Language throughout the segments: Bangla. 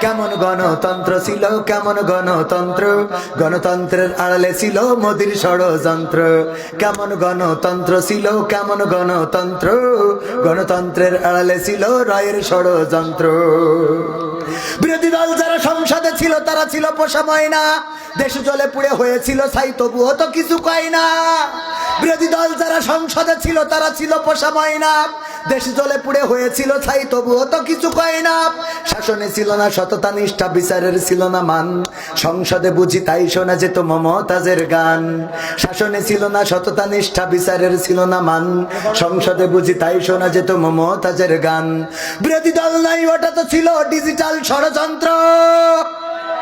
কেমন গণতন্ত্র ছিল, কেমন গণতন্ত্র? গণতন্ত্রের আড়ালে ছিল মোদির ষড়যন্ত্র। কেমন গণতন্ত্র ছিল, কেমন গণতন্ত্র? গণতন্ত্রের আড়ালে ছিল রায়ের ষড়যন্ত্র। বিরোধী দল যারা সংসদে ছিল, তারা ছিল পোষা ময়না। দেশ জলে পুড়ে হয়েছিল সাই তবুও তো কিছু কয় না। বিরোধী দল যারা সংসদে ছিল, তারা ছিল পোষা ময়না। দেশ জলে পুড়ে হয়েছিল ছাই, তবুও তো কিছু কয় না। শাসনে ছিল না সততা, নিষ্ঠা, বিচারের ছিল না মান। সংসদে বুঝি তাই শোনা যেত মমতাজের গান। শাসনে ছিল না সততা, নিষ্ঠা, বিচারের ছিল না মান। সংসদে বুঝি তাই শোনা যেত মমতাজের গান। বিরোধী দল নাই, ওটা তো ছিল ডিজিটাল ষড়যন্ত্র।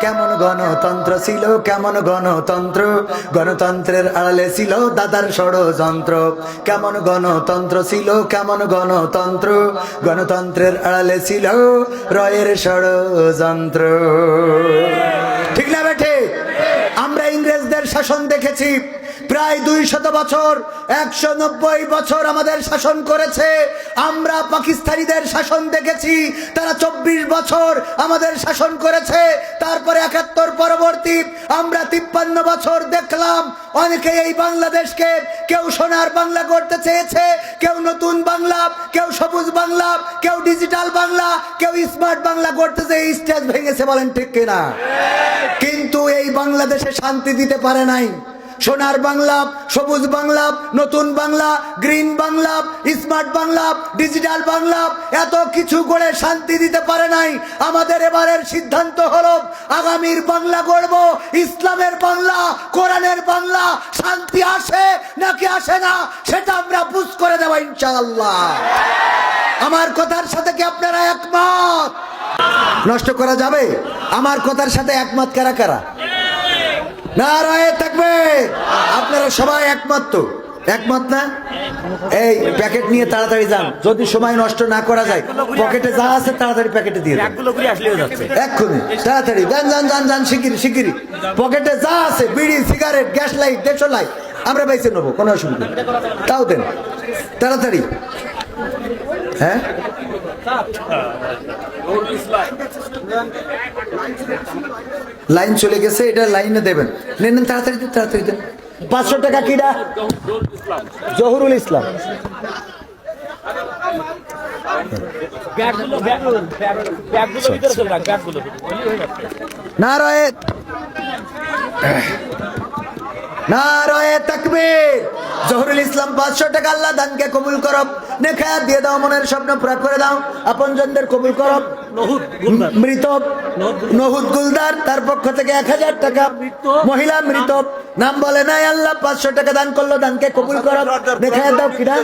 কেমন গণতন্ত্র ছিল, কেমন গণতন্ত্র? গণতন্ত্রের আড়ালে ছিল দাদার ষড়যন্ত্র। কেমন গণতন্ত্র ছিল, কেমন গণতন্ত্র? গণতন্ত্রের আড়ালে ছিল রয়ের ষড়যন্ত্র। ঠিক না বেঠে? আমরা ইংরেজদের শাসন দেখেছি। প্রায় দুই শত বছর, একশো নব্বই বছর আমাদের শাসন করেছে। আমরা পাকিস্তানিদের শাসন দেখেছি, তারা চব্বিশ বছর আমাদের শাসন করেছে। তারপরে একাত্তর পরবর্তী আমরা তিপ্পান্ন বছর দেখলাম, অনেকে এই বাংলাদেশকে কেউ সোনার বাংলা করতে চেয়েছে, কেউ নতুন বাংলা, কেউ সবুজ বাংলা, কেউ ডিজিটাল বাংলা, কেউ স্মার্ট বাংলা করতে চেয়ে স্টেজ ভেঙেছে, বলেন ঠিক কিনা? কিন্তু এই বাংলাদেশে শান্তি দিতে পারে নাই। সোনার বাংলা, সবুজ বাংলা, নতুন Bangla, green Bangla, smart Bangla, digital Bangla, এত কিছু করে শান্তি দিতে পারে নাই। আমাদের এবারের সিদ্ধান্ত হলো, আগামীর বাংলা গড়ব, ইসলামের বাংলা, কোরআনের বাংলা, শান্তি আসে নাকি আসে না, সেটা আমরা বুঝ করে দেবো ইনশাআল্লাহ। আমার কথার সাথে কি আপনারা একমত? নষ্ট করা যাবে? আমার কথার সাথে একমত কারা কারা? না রয়ে থাকবে আপনারা সবাই একমাত্র একমত না? এই প্যাকেট নিয়ে তাড়াতাড়ি যান। যদি সময় নষ্ট না করা যায় পকেটে যা আছে তাড়াতাড়ি প্যাকেটে দিয়ে এক্ষুনি তাড়াতাড়ি। যান যান যান যান শিগগিরি শিগগিরি পকেটে যা আছে বিড়ি সিগারেট গ্যাস লাইট দেড়শো লাইট আমরা বেঁচে নেব কোনো অসুবিধা। তাও দেন। তাড়াতাড়ি। হ্যাঁ? লাইন চলে গেছে এটা লাইনে দেবেন। নেন তাড়াতাড়ি দেন তাড়াতাড়ি দেন। পাঁচশো টাকা কিরা জহুরুল ইসলাম। রাখ ব্যাগগুলো নারায় নারায় তাকবীর। জহুরুল ইসলাম পাঁচশো টাকা আল্লাহ দানকে কবুল করব নেখায়াত দিয়ে দাও মনের স্বপ্ন পুরা করে দাও। আপনজনদের কবুল করব মৃত নহুদ গুলদার। তার পক্ষ থেকে এক হাজার টাকা। মহিলা মৃত নাম বলে নাই আল্লাহ পাঁচশো টাকা দান করল দানকে কবুল করব নেখায়াত দাও কিনা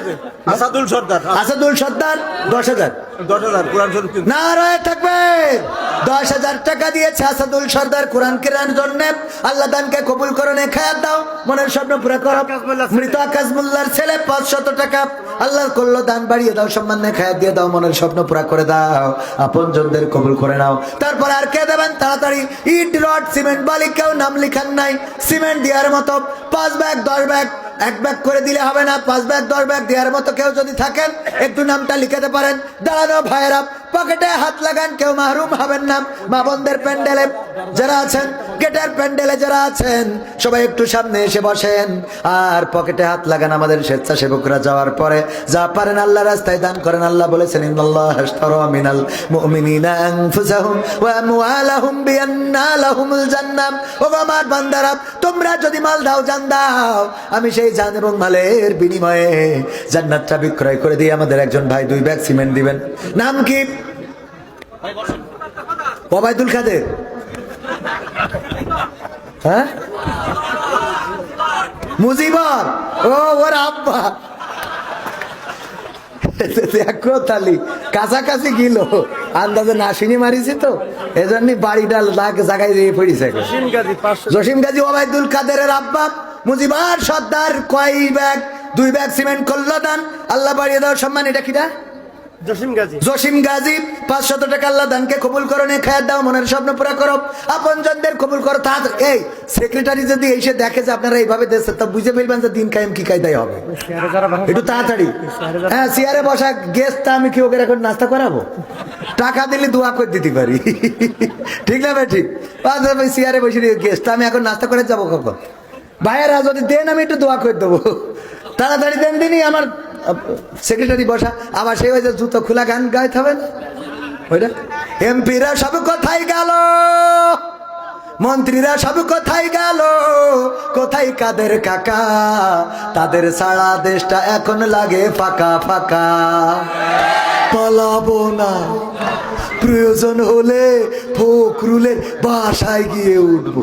আসাদুল সর্দার আসাদুল সর্দার দশ হাজার। কিনতে। নারায় থাকবে। দশ হাজার টাকা দিয়েছে আসাদুল সর্দার কোরআন কেরার জন্য। আল্লাহ দানকে কবুল করে খায়াত দাও। মনের স্বপ্ন পুরো করো। মৃত আকাশ মোল্লার ছেলে পাঁচশত টাকা। আল্লাহর করল দান বাড়িয়ে দাও, সম্মান খায় দিয়ে দাও, মনের স্বপ্ন পুরা করে দাও। আপন জনদের কবুল করে নাও। তারপর আর কে দেবেন? তাড়াতাড়ি। ইট, রড, সিমেন্ট, বালি, কেউ নাম লিখান নাই। সিমেন্ট দেওয়ার মতো পাঁচ ব্যাগ, দশ ব্যাগ, এক ব্যাগ করে দিলে হবে না। পাঁচ ব্যাগ, দশ ব্যাগ দেওয়ার মতো কেউ যদি থাকেন, একটু নামটা লিখাতে পারেন। দাঁড়ানো ভাইয়েরা, পকেটে হাত লাগান, কেউ মাহরুম হবেন না। মা বোনদের প্যান্ডেলে যারা আছেন গেটের প্যান্ডেলে যারা আছেন সবাই একটু সামনে এসে বসেন। আর পকেটে হাত লাগান আমাদের স্বেচ্ছাসেবকরা যাওয়ার পরে। যা পারেন আল্লাহ রাস্তায় দান করেন আল্লাহ বলেছেন আমার বান্দারা তোমরা যদি মাল দাও জান দাও। আমি সেই জান এবং মালের বিনিময়ে জান্নাতটা বিক্রয় করে দিয়ে আমাদের একজন ভাই দুই ব্যাগ সিমেন্ট দিবেন। নাম কি? ওবায়দুল কাদের হ্যাঁ? মুজিবর ও ওর আব্বা। দেখো তালি কাছাকাছি গিল। আন্দাজে নাসিনি মারিছি তো এজন্য বাড়িটা লাগ জায়গায় দিয়ে পড়িছে। জসিম গাজী ওবায়দুল কাদেরের আব্বা মুজিবার সর্দার কয় ব্যাগ দুই ব্যাগ সিমেন্ট করল দান আল্লাহ বাড়িয়ে দেওয়ার সম্মান এটা কিটা? জসিম গাজী। পাঁচশত টাকা আল্লাহ দানকে কবুল করো নে দাও মনের স্বপ্ন পুরা করো। আপন জনদের কবুল করো তা এই সেক্রেটারি যদি এসে দেখে যে আপনারা এইভাবে দেশে তা বুঝে ফেলবেন যে দিন কায়েম কি কায়দায় হবে। একটু তাড়াতাড়ি। হ্যাঁ চেয়ারে বসা গেস্টটা আমি কি ওকে এখন নাস্তা করাবো? টাকা দিলে দোয়া করে দিতে পারি। ঠিক না ভাই ঠিক? চেয়ারে বসে গেস্ট আমি এখন নাস্তা করে যাব কখন? ভাইয়েরা যদি দেন আমি একটু দোয়া করে দেবো। তাড়াতাড়ি দেন দিনই আমার সেক্রেটারি বসা, আবার সেই যে জুতো খোলা গান গাইতে হবে। না? ওইটা? এমপিরা সব কোথায় গেল? মন্ত্রীরা সব কোথায় গেল? কোথায় কাদের কাকা? তাদের সারা দেশটা এখন লাগে ফাঁকা ফাঁকা। পালাবো না। প্রয়োজন হলে ফখরুলের বাসায় গিয়ে উঠবো।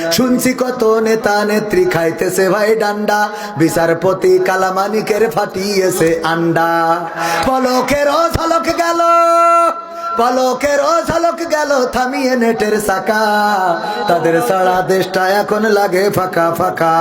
শুনছি কত নেতা নেত্রী খাইতেছে ভাই ডান্ডা। বিচারপতি কালামানিকের ফাটিয়েছে আন্ডা। পলকের ঝলক গেল, পলকের ঝলক গেল থামিয়ে নেটের সাকা তাদের সারা দেশটা এখন লাগে ফাঁকা ফাঁকা।